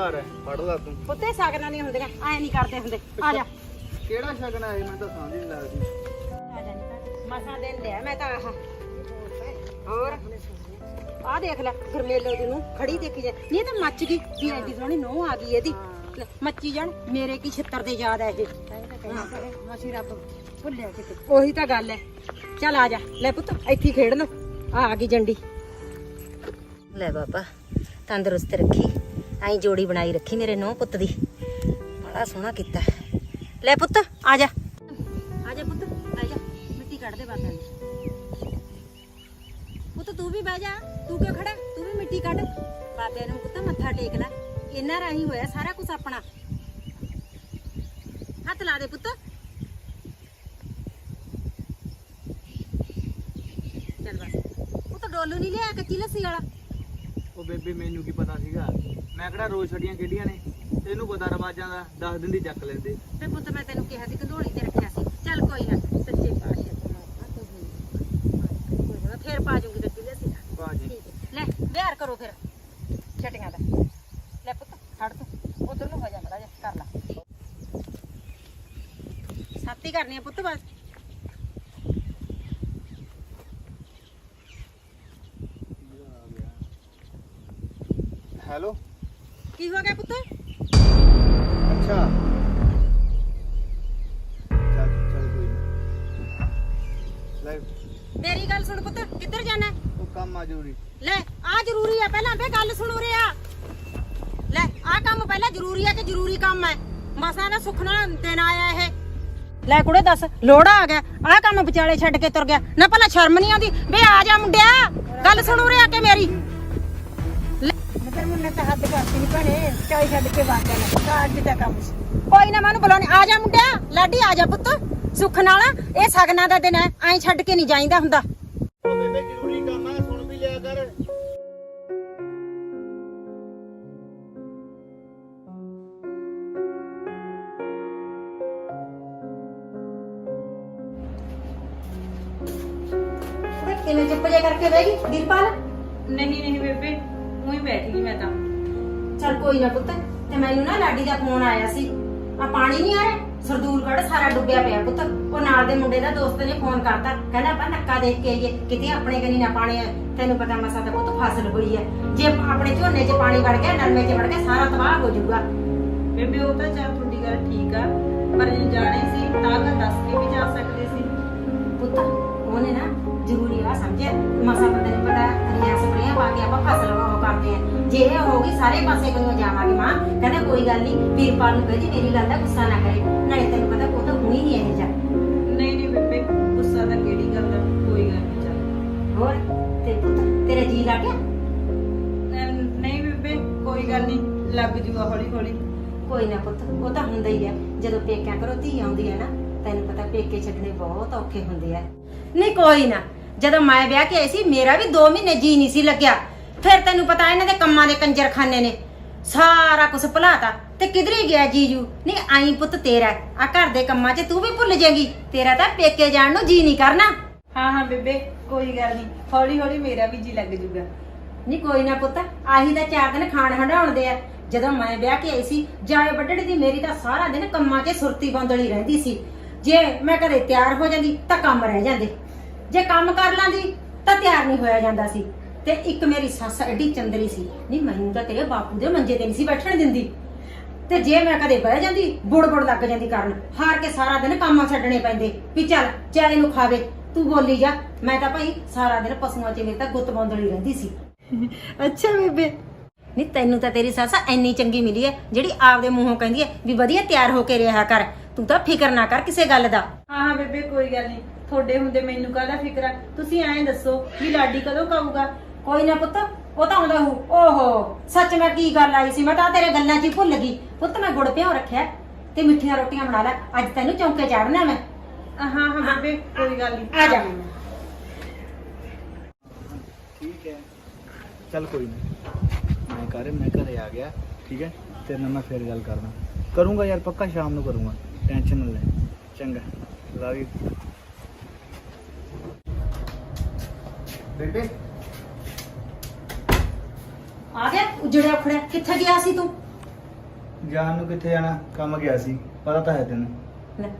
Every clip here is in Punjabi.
ਭਾਰ ਹੈ ਫੜ ਲਾ ਤੂੰ। ਪੁੱਤੇ ਸਾਗਨਾਂ ਨਹੀਂ ਹੁੰਦੀਆਂ ਐ ਨਹੀਂ ਕਰਦੇ ਹੁੰਦੇ। ਆ ਜਾ। ਕਿਹੜਾ ਸ਼ਗਨ ਹੈ ਇਹ ਮੈਨੂੰ ਤਾਂ ਸਮਝ ਨਹੀਂ ਲੱਗਦੀ। ਆ ਜਾ ਮਸਾਂ ਦਿਨ ਲਿਆ ਮੈਂ ਤਾਂ ਆਹ। ਹੋਰ? ਆ ਦੇਖ ਲੈ ਗਰਮੇਲੋ ਦੀ ਨੂੰ ਖੜੀ ਦੇਖੀ ਜਾ ਨਹੀਂ ਇਹ ਤਾਂ ਮੱਚ ਗਈ। ਵੀ ਐਡੀ ਸੋਹਣੀ ਨੋ ਆ ਗਈ ਇਹਦੀ। ਲੈ, ਮੱਚੀ ਜਾਣ ਮੇਰੇ ਕੀ ਛਿੱਤਰ ਦੇ ਯਾਦ ਹੈ ਇਹ। ਮਸੀ ਰੱਬ ਭੁੱਲਿਆ ਕਿਤੇ। ਉਹੀ ਤਾਂ ਗੱਲ ਹੈ। ਚੱਲ ਆ ਜਾ ਲੈ ਪੁੱਤ ਇੱਥੇ ਹੀ ਖੇਡ ਲੋ ਆ ਆ ਗਈ ਜੰਡੀ। ਲੈ ਬਾਬਾ ਤੰਦਰੁਸਤ ਰੱਖੀ। ਐਂ ਜੋੜੀ ਬਣਾਈ ਰੱਖੀ ਮੇਰੇ ਨੋ ਪੁੱਤ ਦੀ। ਬੜਾ ਸੋਹਣਾ ਕੀਤਾ। ਲੈ ਪੁੱਤ, ਆ ਜਾ। ਆ ਜਾ ਪੁੱਤ, ਬਹਿ ਜਾ। ਮਿੱਟੀ ਕੱਢ ਦੇ ਬਾਬਾ ਨੂੰ। ਪੁੱਤ, ਤੂੰ ਵੀ ਬਹਿ ਜਾ। ਤੂੰ ਕਿਉਂ ਖੜਾ? ਤੂੰ ਵੀ ਮਿੱਟੀ ਕੱਢ। ਬਾਬੇ ਨੂੰ ਪੁੱਤ, ਮੱਥਾ ਟੇਕ ਲੈ। ਇਹਨਾਂ ਰਾਹੀਂ ਹੋਇਆ ਸਾਰਾ ਕੁਝ ਆਪਣਾ। ਹੱਥ ਲਾ ਦੇ ਪੁੱਤ। ਚੱਲ ਬਸ। ਪੁੱਤ, ਡੋਲੂ ਨਹੀਂ ਲਿਆ ਕੱਚੀ ਲੱਸੀ ਵਾਲਾ? ਉਹ ਬੇਬੇ ਮੈਨੂੰ ਕੀ ਪਤਾ ਸੀਗਾ? ਮੈਂ ਕਿਹੜਾ ਰੋਜ਼ ਛੜੀਆਂ ਖੇਡੀਆਂ ਨੇ? ਤੈਨੂੰ ਪਤਾ ਰਵਾਜਾਂ ਦਾ 10 ਦਿਨ ਦੀ ਚੱਕ ਲੈਂਦੇ। ਤੇ ਪੁੱਤ ਮੈਂ ਤੈਨੂੰ ਕਿਹਾ ਸੀ ਕੰਧੋਲੀ ਤੇ ਰੱਖਿਆ ਸੀ। ਚੱਲ ਕੋਈ ਨਾ ਸੱਚੇ ਪਾਤਸ਼ਾਹ ਤੂੰ ਮਾਫਾ ਤੂੰ ਹੀ ਕੋਈ ਨਾ ਫੇਰ ਪਾ ਜੂਗੀ ਬਾਜੀ ਹੈ। ਲੈ ਵਿਹਾਰ ਕਰੋ ਫਿਰ। ਛਟੀਆਂ ਦਾ। ਲੈ ਪੁੱਤ ਖੜ ਤੂੰ। ਉਧਰ ਨੂੰ ਹੋ ਜਾ ਮੜਾ ਜਾ ਕਰ ਲਾ। ਸਾਤੀ ਕਰਨੀ ਆ ਪੁੱਤ ਬਸ। ਹੈਲੋ। ਕੀ ਹੋ ਗਿਆ ਪੁੱਤ? ਅੱਛਾ। ਚੱਲ ਚੱਲ ਕੋਈ ਨੀ। ਲੈ। ਮੇਰੀ ਗੱਲ ਸੁਣ ਪੁੱਤ ਕਿੱਧਰ ਜਾਣਾ? ਉਹ ਕੰਮ ਆ ਜ਼ਰੂਰੀ। ਲੈ ਆ ਜ਼ਰੂਰੀ ਆ ਪਹਿਲਾਂ ਬੇ ਗੱਲ ਸੁਣੋ ਰਿਆ ਲੈ ਆ ਕੰਮ ਪਹਿਲਾਂ ਜ਼ਰੂਰੀ ਆ ਕਿ ਜ਼ਰੂਰੀ ਕੰਮ ਹੈ ਮਸਾਂ ਦਾ ਸੁੱਖ ਨਾਲ ਦਿਨ ਆਇਆ ਇਹ। ਲੈ ਕੁੜੇ ਦੱਸ ਲੋੜਾ ਆ ਗਿਆ? ਆ ਕੰਮ ਵਿਚਾਲੇ ਛੱਡ ਕੇ ਤੁਰ ਗਿਆ। ਨਾ ਭਲਾ ਸ਼ਰਮ ਨਹੀਂ ਆਉਂਦੀ? ਬੇ ਆ ਜਾ ਮੁੰਡਿਆ। ਗੱਲ ਸੁਣੋ ਰਿਆ ਕੇ ਮੇਰੀ। ਮਗਰ ਮੁੰਨੇ ਤਾਂ ਹੱਦ ਕਰਤੀ ਨਹੀਂ ਭਣੇ ਚਾਈ ਛੱਡ ਕੇ ਵਾਗ ਗਿਆ ਕਾਜ ਦਾ ਕੰਮ ਸੀ। ਕੋਈ ਨਾ ਮੈਨੂੰ ਬੁਲਾਉਣੀ। ਆ ਜਾ ਮੁੰਡਿਆ ਲਾਡੀ ਆ ਜਾ ਪੁੱਤ। ਸੁੱਖ ਨਾਲ ਇਹ ਸਗਨਾ ਦਾ ਦਿਨ ਹੈ ਐਂ ਛੱਡ ਕੇ ਨਹੀਂ ਜਾਈਦਾ ਹੁੰਦਾ। ਉਹ ਬੇਬੇ ਜ਼ਰੂਰੀ ਕੰਮ ਹੈ ਸੁਣ ਵੀ ਲਿਆ ਕਰ ਕੁੜੇ ਕਿਵੇਂ ਚੁੱਪ ਜੇ ਕਰਕੇ ਬਹਿ ਗਈ? ਦੀਪਾਲ? ਨਹੀਂ ਨਹੀਂ ਬੇਬੇ। ਉਹੀ ਬੈਠ ਗਈ ਮੈਂ ਤਾਂ। ਚੱਲ ਕੋਈ ਨਾ ਪੁੱਤ ਤੇ ਮੈਨੂੰ ਨਾ ਲਾਡੀ ਦਾ ਫੋਨ ਆਇਆ ਸੀ। ਆ ਪਾਣੀ ਨਹੀਂ ਆ ਰਿਹਾ? ਸਰਦੂਲਗੜ੍ਹ ਸਾਰਾ ਡੁੱਬਿਆ ਪਿਆ ਪੁੱਤ। ਉਹ ਨਾਲ ਦੇ ਮੁੰਡੇ ਦਾ ਦੋਸਤ ਨੇ ਫੋਨ ਕਰਤਾ। ਕਹਿੰਦਾ ਆਪਾਂ ਨੱਕਾ ਦੇਖ ਕੇ ਆਈਏ ਕਿਤੇ ਆਪਣੇ ਕਨੀ ਨਾ ਪਾਣੀ ਆ। ਤੈਨੂੰ ਪਤਾ ਮਸਾ ਤਾਂ ਪੁੱਤ ਫਸਲ ਹੋਈ ਹੈ ਜੇ ਆਪਣੇ ਝੋਨੇ 'ਚ ਪਾਣੀ ਵੜ ਗਿਆ ਨਰਮੇ 'ਚ ਵੜ ਗਿਆ ਸਾਰਾ ਤਬਾਹ ਹੋ ਜਾਊਗਾ। ਬੇਬੇ ਉਹ ਤਾਂ ਚੱਲ ਤੁਹਾਡੀ ਗੱਲ ਠੀਕ ਆ ਪਰ ਜੇ ਜਾਣੇ ਸੀ ਤਾਂ ਤਾਂ ਦੱਸ ਕੇ ਵੀ ਜਾ ਸਕਦੇ ਸੀ। ਪੁੱਤ ਉਹਨੇ ਨਾ ਜ਼ਰੂਰੀ ਆ ਸਮਝਿਆ। ਮਸਾ ਤਾਂ ਤੈਨੂੰ ਪਤਾ ਹਰੀਆਂ ਸਪਰੇਆਂ ਪਾ ਕੇ ਆਪਾਂ ਫਸਲ ਆ ਜੇ ਇਹ ਹੋ ਗਈ ਸਾਰੇ ਪਾਸੇ ਕਿਉਂ ਜਾਵਾਂਗੇ ਮਾਂ? ਕਹਿੰਦਾ ਕੋਈ ਗੱਲ ਨਹੀਂ ਵੀਰਪਾਲ ਨੂੰ ਕਹੇ ਮੇਰੀ ਗੱਲ ਦਾ ਗੁੱਸਾ ਨਾ ਕਰੇ। ਨਾਲੇ ਤੈਨੂੰ ਪਤਾ ਉਹ ਤਾਂ ਹੁਣੀ ਨਹੀਂ ਇਹ ਜਾ ਨਹੀਂ ਨਹੀਂ ਬੇਬੇ ਗੁੱਸਾ ਤਾਂ ਕਿਹੜੀ ਗੱਲ ਦਾ? ਕੋਈ ਗੱਲ ਨਹੀਂ ਚੱਲ। ਹੋਰ ਤੇ ਪੁੱਤ ਤੇਰਾ ਜੀ ਲੱਗ ਗਿਆ? ਨਹੀਂ ਬੇਬੇ ਕੋਈ ਗੱਲ ਨਹੀਂ ਲੱਗ ਜੂਗਾ ਹੌਲੀ ਹੌਲੀ ਕੋਈ ਨਾ ਪੁੱਤ ਉਹ ਤਾਂ ਹੁੰਦਾ ਹੀ ਆ। ਜਦੋਂ ਪੇਕਿਆਂ ਘਰੋਂ ਧੀ ਆਉਂਦੀ ਹੈ ਨਾ ਤੈਨੂੰ ਪਤਾ ਪੇਕੇ ਛੱਡਣੇ ਬਹੁਤ ਔਖੇ ਹੁੰਦੇ ਆ। ਨਹੀਂ ਕੋਈ ਨਾ ਜਦੋਂ ਮੈਂ ਵਿਆਹ ਕੇ ਆਈ ਸੀ ਮੇਰਾ ਵੀ 2 ਮਹੀਨੇ ਜੀ ਨਹੀਂ ਸੀ ਲੱਗਿਆ। ਫਿਰ ਤੈਨੂੰ ਪਤਾ ਇਹਨਾਂ ਦੇ ਕੰਮਾਂ ਦੇ ਕੰਜਰਖਾਨੇ ਨੇ। ਸਾਰਾ ਕੁਝ ਭੁਲਾਤਾ। ਤੇ ਕਿਧਰੇ ਗਿਆ ਜੀਜੂ? ਨਹੀਂ ਆਈ ਪੁੱਤ ਤੇਰਾ। ਆ ਘਰ ਦੇ ਕੰਮਾਂ 'ਚ ਤੂੰ ਵੀ ਭੁੱਲ ਜਾਏਗੀ। ਤੇਰਾ ਤਾਂ ਪੇਕੇ ਜਾਣ ਨੂੰ ਜੀ ਨਹੀਂ ਕਰਨਾ। ਹਾਂ ਹਾਂ ਬੇਬੇ ਕੋਈ ਗੱਲ ਨਹੀਂ। ਹੌਲੀ ਹੌਲੀ ਮੇਰਾ ਵੀ ਜੀ ਲੱਗ ਜੂਗਾ। ਨਹੀਂ ਕੋਈ ਨਾ ਪੁੱਤ। ਆਹੀ ਤਾਂ ਚਾਰ ਦਿਨ ਖਾਣ ਹੰਡਾਉਣ ਦੇ ਆ। ਜਦੋਂ ਮੈਂ ਵਿਆਹ ਕੇ ਆਈ ਸੀ ਜਾਏ ਵੱਡੜੀ ਦੀ ਮੇਰੀ ਤਾਂ ਸਾਰਾ ਦਿਨ ਕੰਮਾਂ 'ਚ ਸੁਰਤੀ ਬੰਦਲੀ ਰਹਿੰਦੀ ਸੀ। ਜੇ ਮੈਂ ਕਦੇ ਤਿਆਰ ਹੋ ਜਾਂਦੀ ਤਾਂ ਕੰਮ ਰਹਿ ਜਾਂਦੇ। ਜੇ ਕੰਮ ਕਰ ਲਾਂਦੀ ਤਾਂ ਤਿਆਰ ਨਹੀਂ ਹੋਇਆ ਜਾਂਦਾ ਸੀ। ਤੇ ਇੱਕ ਮੇਰੀ ਸੱਸ ਐਡੀ ਚੰਦਰੀ ਸੀ। ਨਹੀਂ ਮੈਨੂੰ ਤਾਂ ਤੇਰੇ ਬਾਪੂ ਦੇ ਮੰਜੇ ਤੇ ਨਹੀਂ ਸੀ ਬੈਠਣ ਦਿੰਦੀ। ਤੇ ਜੇ ਮੈਂ ਕਦੇ ਬਹਿ ਜਾਂਦੀ ਬੁੜ-ਬੁੜ ਲੱਗ ਜਾਂਦੀ ਕਰਨ। ਹਾਰ ਕੇ ਸਾਰਾ ਦਿਨ ਕੰਮ ਛੱਡਣੇ ਪੈਂਦੇ। ਵੀ ਚੱਲ ਚਾਰੇ ਨੂੰ ਖਾਵੇ ਤੂੰ ਬੋਲੀ ਜਾ। ਮੈਂ ਤਾਂ ਭਾਈ ਸਾਰਾ ਦਿਨ ਪਸ਼ੂਆਂ 'ਚ ਮੇਰੀ ਤਾਂ ਗੁੱਤ ਬੰਦਲੀ ਰਹਿੰਦੀ ਸੀ। ਅੱਛਾ ਬੇਬੇ। ਨਹੀਂ ਤੈਨੂੰ ਤਾਂ ਤੇਰੀ ਸੱਸ ਇੰਨੀ ਚੰਗੀ ਮਿਲੀ ਹੈ ਜਿਹੜੀ ਆਪਦੇ ਮੂੰਹੋਂ ਕਹਿੰਦੀ ਹੈ ਵੀ ਵਧੀਆ ਤਿਆਰ ਹੋ ਕੇ ਰਿਹਾ ਕਰ। ਤੂੰ ਤਾਂ ਫਿਕਰ ਨਾ ਕਰ ਕਿਸੇ ਗੱਲ ਦਾ। ਹਾਂ ਹਾਂ ਬੇਬੇ ਕੋਈ ਗੱਲ ਨਹੀਂ। ਤੁਹਾਡੇ ਹੁੰਦੇ ਮੈਨੂੰ ਕਾਹਦਾ ਫਿਕਰ ਆ? ਤੁਸੀਂ ਐਂ ਦੱਸੋ ਵੀ ਲਾਡੀ ਕਦੋਂ ਖਾਊਗਾ? ਕੋਈ ਨਾ ਪੁੱਤ ਉਹ ਤਾਂ ਆਉਂਦਾ ਹੂ। ਓਹੋ ਸੱਚ ਮੈਂ ਕੀ ਗੱਲ ਆਈ ਸੀ? ਮੈਂ ਤਾਂ ਤੇਰੇ ਗੱਲਾਂ 'ਚ ਹੀ ਭੁੱਲ ਗਈ। ਪੁੱਤ ਮੈਂ ਗੁੜ ਭਿਓ ਰੱਖਿਆ ਤੇ ਮਿੱਠੀਆਂ ਰੋਟੀਆਂ ਬਣਾ ਲੈ। ਅੱਜ ਤੈਨੂੰ ਚੌਂਕੇ ਚਾੜਨਾ ਮੈਂ। ਹਾਂ ਹਾਂ ਬੇਬੇ ਕੋਈ ਗੱਲ ਨਹੀਂ ਆ ਜਾ। ਠੀਕ ਹੈ। ਚੱਲ ਕੋਈ ਨਹੀਂ ਮੈਂ ਕਰ ਮੈਂ ਘਰੇ ਆ ਗਿਆ। ਠੀਕ ਹੈ? ਤੇਰੇ ਨਾਲ ਮੈਂ ਫੇਰ ਗੱਲ ਕਰਨਾ ਕਰੂੰਗਾ ਯਾਰ ਪੱਕਾ ਸ਼ਾਮ ਨੂੰ ਕਰੂੰਗਾ। ਟੈਨਸ਼ਨ ਨਾ ਲੈ। ਚੰਗਾ। ਲਵ ਯੂ ਬੇਟੇ ਆ ਗਿਆ ਉਜੜਿਆ ਉਖੜਿਆ ਕਿੱਥੇ ਗਿਆ ਸੀ ਤੂੰ? ਜਾਣ ਨੂੰ ਕਿੱਥੇ ਜਾਣਾ? ਕੰਮ ਗਿਆ ਸੀ। ਪਤਾ ਤਾਂ ਹੈ ਤੈਨੂੰ।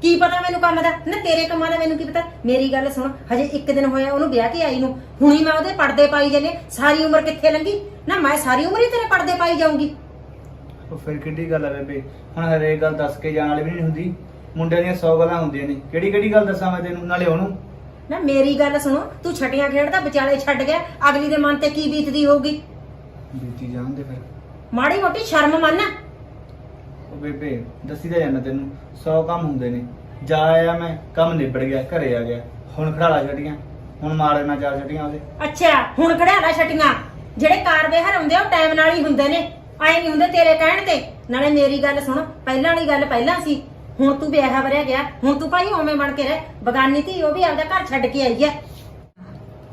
ਕੀ ਪਤਾ ਮੈਨੂੰ ਕੰਮ ਦਾ? ਨਾ ਤੇਰੇ ਕੰਮਾਂ ਦਾ ਮੈਨੂੰ ਕੀ ਪਤਾ? ਮੇਰੀ ਗੱਲ ਸੁਣ ਹਜੇ ਇੱਕ ਦਿਨ ਹੋਇਆ ਉਹਨੂੰ ਵਿਆਹ ਕੇ ਆਈ ਨੂੰ। ਹੁਣੀ ਮੈਂ ਉਹਦੇ ਪਰਦੇ ਪਾਈ ਜਨੇ ਸਾਰੀ ਉਮਰ ਕਿੱਥੇ ਲੰਗੀ ਨਾ ਮੈਂ ਸਾਰੀ ਉਮਰ ਹੀ ਤੇਰੇ ਪਰਦੇ ਪਾਈ ਜਾਊਂਗੀ। ਉਹ ਫਿਰ ਕਿੱਡੀ ਗੱਲ ਆ ਬੇਬੇ? ਹੁਣ ਹਰੇਕ ਗੱਲ ਦੱਸ ਕੇ ਜਾਣ ਵਾਲੀ ਵੀ ਨਹੀਂ ਹੁੰਦੀ। ਮੁੰਡਿਆਂ ਦੀਆਂ 100 ਗੱਲਾਂ ਹੁੰਦੀਆਂ ਨੇ। ਕਿਹੜੀ ਕਿਹੜੀ ਗੱਲ ਦੱਸਾਂ ਮੈਂ ਤੈਨੂੰ? ਨਾਲੇ ਉਹਨੂੰ। ਨਾ ਮੇਰੀ ਗੱਲ ਸੁਣੋ ਤੂੰ ਛਟੀਆਂ ਖੇਡਦਾ ਵਿਚਾਲੇ ਛੱਡ ਗਿਆ। ਅਗਲੀ ਦੇ ਮਨ ਤੇ ਕੀ ਬੀਤਦੀ ਹੋਊਗੀ? ਬੀਤੀ ਜਾਣਦੇ ਫਿਰ। ਮਾੜੀ ਮੋਟੀ ਸ਼ਰਮ ਮੰਨ। ਉਹ ਬੇਬੇ ਦੱਸੀ ਤਾਂ ਜਾਂਦਾ ਤੈਨੂੰ 100 ਕੰਮ ਹੁੰਦੇ ਨੇ। ਜਾ ਆਇਆ ਮੈਂ ਕੰਮ ਨਿਬੜ ਗਿਆ ਘਰੇ ਆ ਗਿਆ। ਹੁਣ ਖੜਾਲਾ ਛੱਡੀਆਂ ਹੁਣ ਮਾਰੇ ਮੈਂ ਚਾਰ ਛੱਡੀਆਂ ਉਹਦੇ। ਅੱਛਾ ਹੁਣ ਕਢਿਆਲਾ ਛਟੀਆਂ ਜਿਹੜੇ ਕਾਰਵੇਹਰ ਹੁੰਦੇ ਆ ਉਹ ਟਾਈਮ ਨਾਲ ਹੀ ਹੁੰਦੇ ਨੇ। ਆਏ ਨਹੀਂ ਹੁੰਦੇ ਤੇਰੇ ਕਹਿਣ ਤੇ। ਨਾਲੇ ਮੇਰੀ ਗੱਲ ਸੁਣ ਪਹਿਲਾਂ ਵਾਲੀ ਗੱਲ ਪਹਿਲਾਂ ਸੀ। ਹੁਣ ਤੂੰ ਵਿਆਹ ਵਰਿਆ ਗਿਆ ਹੁਣ ਤੂੰ ਭਾਈ ਓਵੇਂ ਬਣ ਕੇ ਰਹਿ। ਬਗਾਨੀ ਧੀ ਉਹ ਵੀ ਆਪਦਾ ਘਰ ਛੱਡ ਕੇ ਆਈ ਹੈ